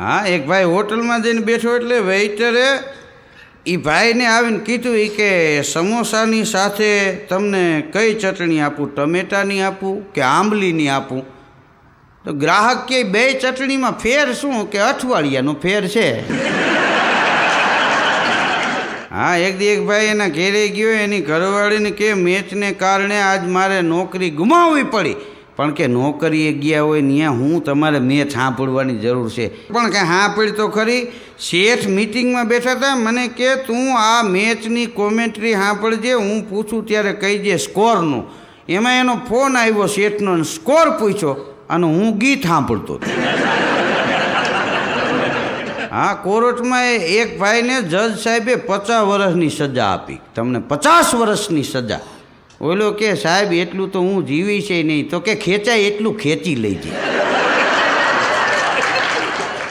હા, એક ભાઈ હોટલમાં જઈને બેઠો એટલે વેઇટરે એ ભાઈને આવીને કીધું એ કે સમોસાની સાથે તમને કઈ ચટણી આપું? ટમેટાની આપું કે આંબલીની આપું? તો ગ્રાહક કે બે ચટણીમાં ફેર શું કે અઠવાડિયાનો ફેર છે? હા, એક દી એક ભાઈ એના ઘેરે ગયો, એની ઘરવાળીને કે, મેચને કારણે આજ મારે નોકરી ગુમાવવી પડી. પણ કે નોકરીએ ગયા હોય ત્યાં હું તમારે મેચ સાંભળવાની જરૂર છે. પણ કે હા તો ખરી. શેઠ મિટિંગમાં બેઠા હતા, મને કે તું આ મેચની કોમેન્ટ્રી સાંભળજે, હું પૂછું ત્યારે કહી દે સ્કોરનું એમાં એનો ફોન આવ્યો શેઠનો સ્કોર પૂછ્યો અને હું ગીત સાંભળતો હા, કોર્ટમાં એક ભાઈને જજ સાહેબે પચાસ વર્ષની સજા આપી. તમને પચાસ વર્ષની સજા. ઓલો કે સાહેબ, એટલું તો હું જીવી છે નહીં. તો કે ખેંચાય, એટલું ખેંચી લેજે.